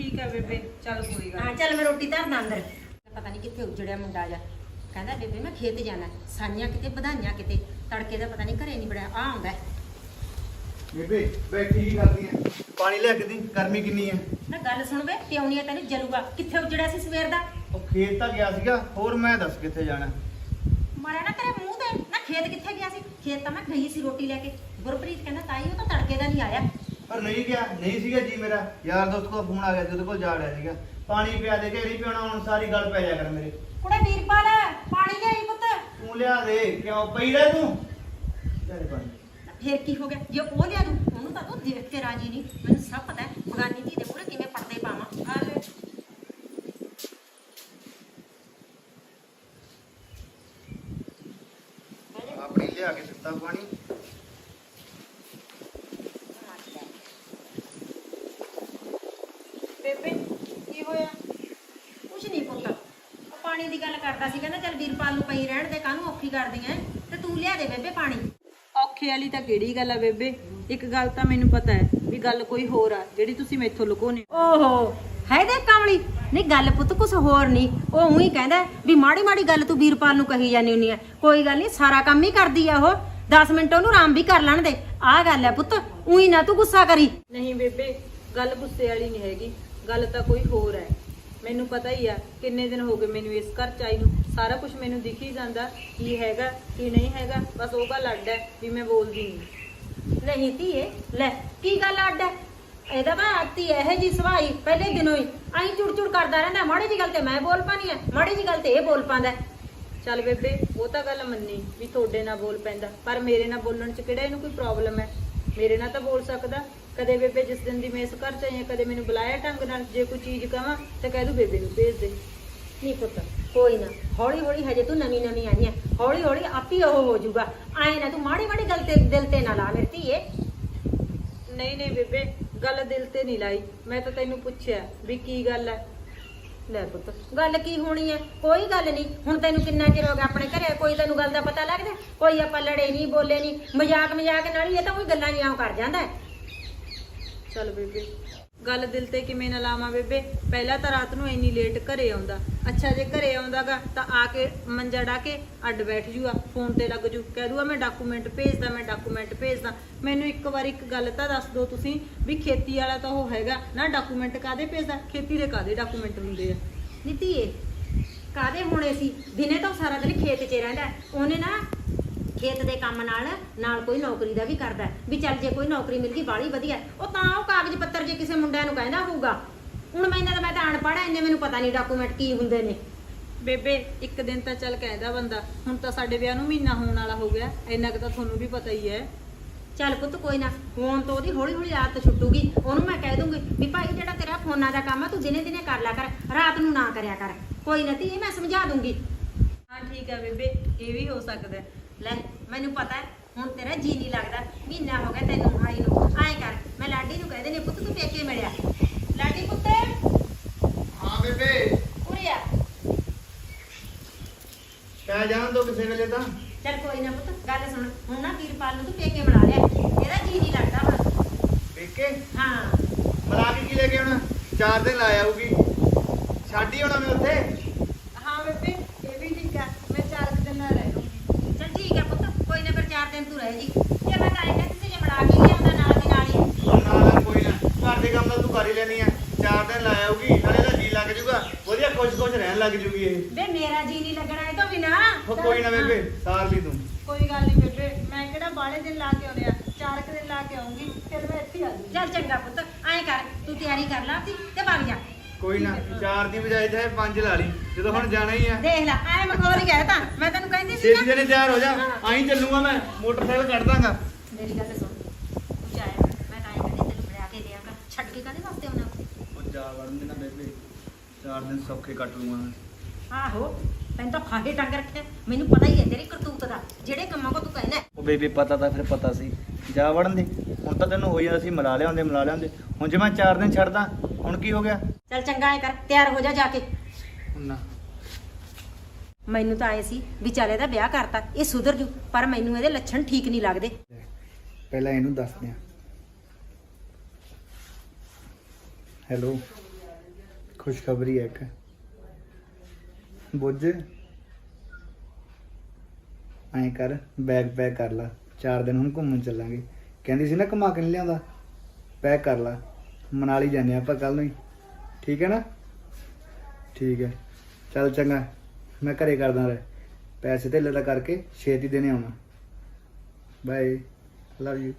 ਠੀਕ ਹੈ ਬੇਬੇ ਚੱਲ ਕੋਈ ਗੱਲ ਹਾਂ ਚੱਲ ਮੈਂ ਰੋਟੀ ਧਰਦਾ ਅੰਦਰ। ਪਤਾ ਨਹੀਂ ਕਿੱਥੇ ਉੱਜੜਿਆ ਮੁੰਡਾ ਜਾ ਕਹਿੰਦਾ ਬੇਬੇ ਮੈਂ ਖੇਤ ਜਾਣਾ ਸਾਨੀਆਂ ਕਿਤੇ ਵਧਾਈਆਂ ਕਿਤੇ। ਤੜਕੇ ਦਾ ਪਤਾ ਨਹੀਂ ਘਰੇ ਨਹੀਂ ਬੜਿਆ ਆ ਆਉਂਦਾ ਬੇਬੇ ਬੈਠੀ ਕੀ ਕਰਦੀ ਐ ਪਾਣੀ ਲੈ ਕੇ ਦੀ ਗਰਮੀ ਕਿੰਨੀ ਐ ਨਾ ਗੱਲ ਸੁਣ ਵੇ ਪਿਉਣੀ ਆ ਤੈਨੂੰ ਜਲੂਗਾ ਕਿੱਥੇ ਉੱਜੜਿਆ ਸੀ ਸਵੇਰ ਦਾ? ਉਹ ਖੇਤ ਤਾਂ ਗਿਆ ਸੀਗਾ ਹੋਰ ਮੈਂ ਦੱਸ ਕਿੱਥੇ ਜਾਣਾ ਮਾਰਿਆ ਨਾ ਤੇਰੇ ਮੂੰਹ ਤੇ। ਨਾ ਖੇਤ ਕਿੱਥੇ ਗਿਆ ਸੀ? ਖੇਤ ਤਾਂ ਮੈਂ ਗਈ ਸੀ ਰੋਟੀ ਲੈ ਕੇ। ਗੁਰਪ੍ਰੀਤ ਕਹਿੰਦਾ ਤਾਈ ਉਹ ਤਾਂ ਤੜਕੇ ਦਾ ਨਹੀਂ ਆਇਆ। ਪਰ ਨਹੀਂ ਗਿਆ ਨਹੀਂ ਸੀਗਾ ਜੀ ਮੇਰਾ। ਯਾਰ ਦੋਸਤ ਕੋਲ ਫੋਨ ਆ ਗਿਆ ਸੀ ਉਹਦੇ ਕੋਲ ਜਾ ਰਿਹਾ ਸੀਗਾ। ਪਾਣੀ ਪਿਆ ਦੇ ਕੇ ਨਹੀਂ ਪਿਉਣਾ ਹੁਣ ਸਾਰੀ ਗੱਲ ਪੈ ਜਾ ਕਰ ਮੇਰੇ। ਕੁੜੇ ਵੀਰਪਾਲ ਪਾਣੀ ਲਿਆਈ ਪੁੱਤ। ਤੂੰ ਲਿਆ ਦੇ ਕਿਉਂ ਪਈ ਰਹਿ ਤੂੰ? ਪਾਣੀ ਫੇਰ ਕੀ ਹੋ ਗਿਆ? ਜੇ ਉਹ ਲਿਆ ਦੂੰ ਉਹਨੂੰ ਤਾਂ ਤੂੰ ਦੇਖ ਕੇ ਰਾਜੀ ਨਹੀਂ। ਮੈਨੂੰ ਸਭ ਪਤਾ ਹੈ ਬਗਾਨੀ ਧੀ ਦੇ ਮੂਹਰੇ ਕਿਵੇਂ ਪਰਦੇ ਪਾਵਾਂ। ਆ ਲੈ। ਆਪਣੀ ਲਿਆ ਕੇ ਦਿੱਤਾ ਪਾਣੀ ਬੇਬੇ ਕੀ ਹੋਇਆ ਕੁਛ ਨਹੀਂ ਪੁੱਤ ਉਹ ਪਾਣੀ ਦੀ ਗੱਲ ਕਰਦਾ ਸੀ ਵੀਰਪਾਲ ਨੂੰ ਪਈ ਰਹਿਣ ਦੇ ਕਾਹਨੂੰ ਔਖੀ ਕਰਦੀਆਂ ਤੇ ਤੂੰ ਲਿਆ ਦੇ ਬੇਬੇ ਪਾਣੀ। ਔਖੇ ਵਾਲੀ ਤਾਂ ਕਿਹੜੀ ਗੱਲ ਆ ਬੇਬੇ? ਇੱਕ ਗੱਲ ਤਾਂ ਮੈਨੂੰ ਪਤਾ ਹੈ ਵੀ ਗੱਲ ਕੋਈ ਹੋਰ ਆ ਜਿਹੜੀ ਤੁਸੀਂ ਮੈਥੋਂ ਲੁਕੋਨੇ ਓਹੋ ਹੈ ਦੇ ਕਮਲੀ। ਨਹੀਂ ਗੱਲ ਪੁੱਤ ਕੁਛ ਹੋਰ ਨਹੀਂ ਉਹ ਉਹੀ ਕਹਿੰਦਾ ਵੀ ਮਾੜੀ ਮਾੜੀ ਗੱਲ ਤੂੰ ਵੀਰਪਾਲ ਨੂੰ ਕਹੀ ਜਾਂਦੀ ਹੁੰਨੀ ਆ ਕੋਈ ਗੱਲ ਨਹੀਂ ਸਾਰਾ ਕੰਮ ਹੀ ਕਰਦੀ ਆ ਉਹ। 10 ਮਿੰਟ ਉਹਨੂੰ ਆਰਾਮ ਵੀ ਕਰ ਲੈਣ ਦੇ। ਆਹ ਗੱਲ ਹੈ ਪੁੱਤ ਉਹੀ ਨਾ ਤੂੰ ਗੁੱਸਾ ਕਰੀ। ਨਹੀਂ ਬੇਬੇ ਗੱਲ ਗੁੱਸੇ ਵਾਲੀ ਨਹੀਂ ਹੈਗੀ। ਗੱਲ ਤਾਂ ਕੋਈ ਹੋਰ ਹੈ ਮੈਨੂੰ ਪਤਾ ਹੀ ਆ ਕਿੰਨੇ ਦਿਨ ਹੋ ਗਏ ਮੈਨੂੰ ਇਸ ਘਰ ਚ ਆਈ ਨੂੰ। ਸਾਰਾ ਕੁਝ ਮੈਨੂੰ ਦਿਖ ਹੀ ਜਾਂਦਾ ਕੀ ਹੈਗਾ ਕੀ ਨਹੀਂ ਹੈਗਾ। ਬਸ ਉਹ ਗੱਲ ਅੱਡ ਹੈ ਵੀ ਮੈਂ ਬੋਲਦੀ ਨਹੀਂ ਨਹੀਂ ਧੀਏ ਲੈ ਕੀ ਗੱਲ ਅੱਡ ਹੈ? ਇਹਦਾ ਵਾ ਆਤੀ ਇਹ ਜੀ ਸਵਾਈ ਪਹਿਲੇ ਦਿਨੋਂ ਹੀ। ਐਂ ਚੁੜ ਚੁੜ ਕਰਦਾ ਰਹਿੰਦਾ ਮਾੜੀ ਜੀ ਗੱਲ ਤੇ ਮੈਂ ਬੋਲ ਪਾਣੀ ਆ ਮਾੜੀ ਜੀ ਗੱਲ ਤੇ ਇਹ ਬੋਲ ਪਾਉਂਦਾ। ਚੱਲ ਬੇਬੇ ਉਹ ਤਾਂ ਗੱਲ ਮੰਨੀ ਵੀ ਤੁਹਾਡੇ ਨਾਲ ਬੋਲ ਪੈਂਦਾ ਪਰ ਮੇਰੇ ਨਾਲ ਬੋਲਣ ਚ ਕਿਹੜਾ ਇਹਨੂੰ ਕੋਈ ਪ੍ਰੋਬਲਮ ਹੈ? ਮੇਰੇ ਨਾਲ ਤਾਂ ਬੋਲ ਸਕਦਾ। ਕਦੇ ਬੇਬੇ ਜਿਸ ਦਿਨ ਦੀ ਮੈਂ ਇਸ ਘਰ ਚ ਆਈ ਹਾਂ ਕਦੇ ਮੈਨੂੰ ਬੁਲਾਇਆ ਢੰਗ ਨਾਲ ਜੇ ਕੋਈ ਚੀਜ਼ ਕਹਾਂ ਤਾਂ ਕਹਿ ਦੂ ਬੇਬੇ ਨੂੰ ਭੇਜ ਦੇ। ਨਹੀਂ ਪੁੱਤ ਕੋਈ ਨਾ ਹੌਲੀ ਹੌਲੀ ਹਜੇ ਤੂੰ ਨਵੀਂ ਨਵੀਂ ਆਈ ਹੈ ਹੌਲੀ ਹੌਲੀ ਆਪੀ ਉਹ ਹੋ ਜਾਊਗਾ। ਐ ਨਾ ਤੂੰ ਮਾੜੀ ਮਾੜੀ ਗੱਲ ਤੇ ਦਿਲ ਤੇ ਨਾ ਲਾ ਮੇਰੀ ਧੀਏ। ਨਹੀਂ ਨਹੀਂ ਬੇਬੇ ਗੱਲ ਦਿਲ ਤੇ ਨਹੀਂ ਲਾਈ। ਮੈਂ ਤਾਂ ਤੈਨੂੰ ਪੁੱਛਿਆ ਵੀ ਕੀ ਗੱਲ ਹੈ। ਲੈ ਪੁੱਤ ਗੱਲ ਕੀ ਹੋਣੀ ਹੈ? ਕੋਈ ਗੱਲ ਨਹੀਂ ਹੁਣ ਤੈਨੂੰ ਕਿੰਨਾ ਚਿਰ ਹੋ ਗਿਆ ਆਪਣੇ ਘਰੇ ਕੋਈ ਤੈਨੂੰ ਗੱਲ ਦਾ ਪਤਾ ਲੱਗਦਾ? ਕੋਈ ਆਪਾਂ ਲੜੇ ਨਹੀਂ ਬੋਲੇ ਨਹੀਂ ਮਜ਼ਾਕ ਮਜ਼ਾਕ ਨਾਲ ਹੀ ਇਹ ਤਾਂ ਕੋਈ ਗੱਲਾਂ ਜਿਹਾ ਕਰ ਜਾਂਦਾ ਹੈ। ਚੱਲ ਬੇਬੇ। ਗੱਲ ਦਿਲ ਤੇ ਕਿਵੇਂ ਨਾ ਲਾਵਾਂ ਬੇਬੇ? ਪਹਿਲਾਂ ਤਾਂ ਰਾਤ ਨੂੰ ਇੰਨੀ ਲੇਟ ਘਰੇ ਆਉਂਦਾ। ਅੱਛਾ, ਜੇ ਘਰੇ ਆਉਂਦਾਗਾ, ਤਾਂ ਆ ਕੇ ਮੰਜਾ ਡਾ ਕੇ ਅੱਡ ਬੈਠ ਜੂਗਾ ਫੋਨ ਤੇ ਲੱਗ ਜੂ। ਕਹਿ ਦੂਗਾ ਮੈਂ ਡਾਕੂਮੈਂਟ ਭੇਜਦਾ, ਮੈਂ ਡਾਕੂਮੈਂਟ ਭੇਜਦਾ। ਮੈਨੂੰ ਇੱਕ ਵਾਰ ਇੱਕ ਗੱਲ ਤਾਂ ਦੱਸ ਦਿਓ ਤੁਸੀਂ ਵੀ ਖੇਤੀ ਵਾਲਾ ਤਾਂ ਉਹ ਹੈਗਾ। ਨਾ ਡਾਕੂਮੈਂਟ ਕਾਦੇ ਭੇਜਦਾ? ਖੇਤੀ ਦੇ ਕਾਦੇ ਡਾਕੂਮੈਂਟ ਹੁੰਦੇ ਆ? ਨੀਤੀਏ ਕਾਦੇ ਹੋਣੇ ਸੀ? ਦਿਨੇ ਤਾਂ ਉਹ ਸਾਰਾ ਦਿਨ ਖੇਤ 'ਚ ਰਹਿੰਦਾ। ਹੈ। ਉਹਨੇ ਨਾ ਖੇਤ ਦੇ ਕੰਮ ਨਾਲ ਨਾਲ ਕੋਈ ਨੌਕਰੀ ਦਾ ਵੀ ਕਰਦਾ। ਵੀ ਚੱਲ ਜੇ ਕੋਈ ਨੌਕਰੀ ਮਿਲ ਗਈ ਬਾਲੀ ਵਧੀਆ। ਉਹ ਤਾਂ ਉਹ ਕਾਗਜ਼ ਪੱਤਰ ਜੇ ਕਿਸੇ ਮੁੰਡਿਆਂ ਨੂੰ ਕਹਿੰਦਾ ਹੋਊਗਾ ਹੁਣ ਮੈਂ ਇਹਨਾਂ ਦਾ ਮੈਂ ਤਾਂ ਅਨਪੜ੍ਹ ਐ ਇੰਨੇ ਮੈਨੂੰ ਪਤਾ ਨਹੀਂ ਡਾਕੂਮੈਂਟ ਕੀ ਹੁੰਦੇ ਨੇ ਬੇਬੇ ਇੱਕ ਦਿਨ ਤਾਂ ਚੱਲ ਕਹਿੰਦਾ ਬੰਦਾ ਹੁਣ ਤਾਂ ਸਾਡੇ ਵਿਆਹ ਨੂੰ ਮਹੀਨਾ ਹੋਣ ਵਾਲਾ ਹੋ ਗਿਆ ਇੰਨਾ ਕੁ ਤਾਂ ਤੁਹਾਨੂੰ ਵੀ ਪਤਾ ਹੀ ਹੈ ਚੱਲ ਪੁੱਤ ਕੋਈ ਨਾ ਫੋਨ ਤੋਂ ਉਹਦੀ ਹੌਲੀ ਹੌਲੀ ਆਦਤ ਛੁੱਟੂਗੀ ਉਹਨੂੰ ਮੈਂ ਕਹਿ ਦੂੰਗੀ ਵੀ ਭਾਈ ਜਿਹੜਾ ਤੇਰਾ ਫੋਨਾਂ ਦਾ ਕੰਮ ਆ ਤੂੰ ਦਿਨੇ ਦਿਨੇ ਕਰ ਲਿਆ ਕਰ ਰਾਤ ਨੂੰ ਨਾ ਕਰਿਆ ਕਰ ਕੋਈ ਨਾ ਧੀਏ ਮੈਂ ਸਮਝਾ ਦੂੰਗੀ ਹਾਂ ਠੀਕ ਹੈ ਬੇਬੇ ਇਹ ਵੀ ਹੋ ਸਕਦਾ ਹੈ। ਲੈ ਮੈਨੂੰ ਪਤਾ ਹੈ ਹੁਣ ਤੇਰਾ ਜੀ ਨਹੀਂ ਲੱਗਦਾ। ਮਹੀਨਾ ਹੋ ਗਿਆ ਤੈਨੂੰ ਆਈ ਨੂੰ। ਐਂ ਕਰ ਮੈਂ ਲਾਡੀ ਨੂੰ ਕਹਿ ਦੇਣੀ ਪੁੱਤ ਤੂੰ ਪੇਕੇ ਮਿਲਿਆ। ਲਾਡੀ ਪੁੱਤ। ਹਾਂ ਬੇਬੇ। ਉਰੇ ਆ। ਜਾਣ ਦੋ ਕਿਸੇ ਵੇਲੇ ਤਾਂ। ਚੱਲ ਕੋਈ ਨਾ ਪੁੱਤ ਗੱਲ ਸੁਣ। ਹੁਣ ਨਾ ਵੀਰਪਾਲ ਨੂੰ ਤੂੰ ਪੇਕੇ ਬੁਲਾ ਲਿਆ। ਇਹਦਾ ਜੀ ਨਹੀਂ ਲੱਗਦਾ ਹੁਣ। ਪੇਕੇ? ਹਾਂ। ਬੁਲਾ ਕੇ ਕੀ ਲੈ ਕੇ ਆਉਣਾ? ਚਾਰ ਦਿਨ ਲਾ ਆਊਗੀ ਛੱਡ ਹੀ ਆਉਣਾ ਮੈਂ ਉੱਥੇ ਹਾਂ ਬੇਬੇ ਇਹ ਵੀ ਠੀਕ ਹੈ ਮੈਂ ਚਾਰ ਕੁ ਦਿਨ ਨਾਲ ਰਹਿ ਲੂੰਗੀ ਚੱਲ ਠੀਕ ਹੈ ਪੁੱਤ ਕੋਈ ਨਾ ਫਿਰ ਚਾਰ ਦਿਨ ਤੂੰ ਰਹਿ ਜੀ ਜੇ ਮੈਂ ਤਾਂ ਇਹ ਕਹਿੰਦੀ ਸੀ ਜੇ ਬੁਲਾ ਕੇ ਲਿਆਉਂਦਾ ਨਾਲ ਦੀ ਨਾਲ ਹੀ ਉਹ ਨਾਲ ਕੋਈ ਨਾ ਘਰ ਦੇ ਕੰਮ ਤਾਂ ਤੂੰ ਲੈਣੀ ਆ ਚਾਰ ਦਿਨ ਲਾ ਆਊਗੀ ਨਾਲੇ ਦਾ ਜੀ ਲੱਗ ਜੂਗਾ ਵਧੀਆ ਖੁਸ਼ ਖੁਸ਼ ਰਹਿਣ ਲੱਗ ਜੂਗੀ ਇਹ। ਵੇ ਮੇਰਾ ਜੀ ਨਹੀਂ ਲੱਗਣਾ ਇਹ ਤੋਂ ਬਿਨਾ। ਉਹ ਕੋਈ ਨਾ ਬੇਬੇ ਸਾਰ ਲਈ ਤੂੰ। ਕੋਈ ਗੱਲ ਨਹੀਂ ਬੇਬੇ ਮੈਂ ਕਿਹੜਾ ਬਾਹਲੇ ਦਿਨ ਲਾ ਕੇ ਆਉਣੇ ਆ ਚਾਰ ਕੁ ਦਿਨ ਲਾ ਕੇ ਆਉਂਗੀ ਫਿਰ ਮੈਂ ਇੱਥੇ ਆ ਜਾਊਂਗੀ। ਚੱਲ ਚੰਗਾ ਪੁੱਤ ਐਂ ਕਰ ਤੂੰ ਤਿਆਰੀ ਕਰ ਲਾ ਆਪਦੀ ਤੇ ਵਗ ਜਾ। ਕੋਈ ਨਾ ਚਾਰ ਦੀ ਬਜਾਏ ਚਾਹੇ ਪੰਜ ਲਾ ਲਈ ਜਦੋਂ ਹੁਣ ਜਾਣਾ ਹੀ ਆ। ਦੇਖ ਲੈ ਐ ਮਖੌਲ ਹੀ ਕਹਿ ਤਾਂ ਮੈਂ ਤੈਨੂੰ ਕਹਿੰਦੀ ਸੀ ਛੇਤੀ ਨਾ ਜਣੇ ਤਿਆਰ ਹੋ ਜਾ ਆਈ ਚੱਲੂਗਾ ਮੈਂ ਮੋਟਰਸਾਈਕਲ ਕੱਢ ਦਾਂਗਾ ਮੇਰੀ ਗੱਲ ਸੁਣ ਤੂੰ ਜਾਇਆ ਮੈਂ ਤਾਂ ਐਂ ਕਹਿੰਦੀ ਤੈਨੂੰ ਬੜਾ ਕੇ ਦਿਆਂ ਕਰ ਛੱਡ ਕੇ ਕਾਹਦੇ ਵਾਸਤੇ ਆਉਣਾ ਉਹ ਜਾ ਵੜਨ ਦੇ ਨਾ ਬੇਬੇ। ਚਾਰ ਦਿਨ ਸੌਖੇ ਕੱਟ ਲੂੰਗਾ ਆਹੋ ਤੈਨੂੰ ਤਾਂ ਫਾਹੇ ਟੰਗ ਰੱਖਿਆ। ਮੈਨੂੰ ਪਤਾ ਹੀ ਹੈ ਤੇਰੀ ਕਰਤੂਤ ਦਾ ਜਿਹੜੇ ਕੰਮਾਂ ਕੋ ਤੂੰ ਕਹਿਣਾ ਹੈ। ਉਹ ਬੇਬੇ ਪਤਾ ਤਾਂ ਫਿਰ ਪਤਾ ਸੀ। ਜਾ ਵੜਨ ਦੇ। ਹੁਣ ਤਾਂ ਤੈਨੂੰ ਹੋ ਜਾਂਦਾ ਸੀ ਮਿਲਾ ਲਿਆਉਂਦੇ ਮਿਲਾ ਲਿਆਉਂਦੇ। ਹੁਣ ਜੇ ਮੈਂ ਚਾਰ ਦਿਨ ਛੱਡਦਾ ਹੁਣ ਕੀ ਹੋ ਗਿਆ? ਚੱਲ ਚੰਗਾ ਐ ਕਰ ਤਿਆਰ ਹੋ ਜਾ ਜਾ ਕੇ। ਹੁਣ ਨਾ। ਮੈਨੂੰ ਤਾਂ ਆਏ ਸੀ ਵੀ ਚੱਲ ਇਹਦਾ ਵਿਆਹ ਕਰਤਾ ਇਹ ਸੁਧਰ ਜੂ ਪਰ ਮੈਨੂੰ ਇਹਦੇ ਲੱਛਣ ਠੀਕ ਨਹੀਂ ਲੱਗਦੇ। ਪਹਿਲਾਂ ਇਹਨੂੰ ਦੱਸਦੇ ਆ ਹੈਲੋ। ਖੁਸ਼ਖਬਰੀ ਹੈ ਇੱਕ। ਬੁੱਝ। ਐਂ ਕਰ ਬੈਗ ਪੈਕ ਕਰ ਲਾ। ਚਾਰ ਦਿਨ ਹੁਣ ਘੁੰਮਣ ਚੱਲਾਂਗੇ। ਕਹਿੰਦੀ ਸੀ ਨਾ ਘੁਮਾ ਕੇ ਨਹੀਂ ਲਿਆਉਂਦਾ। ਪੈਕ ਕਰ ਲਾ। ਮਨਾਲੀ ਜਾਂਦੇ ਆਪਾਂ ਕੱਲ ਨੂੰ ਹੀ। ਠੀਕ ਹੈ ਨਾ? ਠੀਕ ਹੈ। ਚੱਲ ਚੰਗਾ। ਮੈਂ ਘਰੇ ਕਰਦਾ ਰਹਿ। ਪੈਸੇ ਤੇ ਦਾ ਕਰਕੇ ਛੇਤੀ ਦੇਣੇ ਆਉਣਾ। Bye love you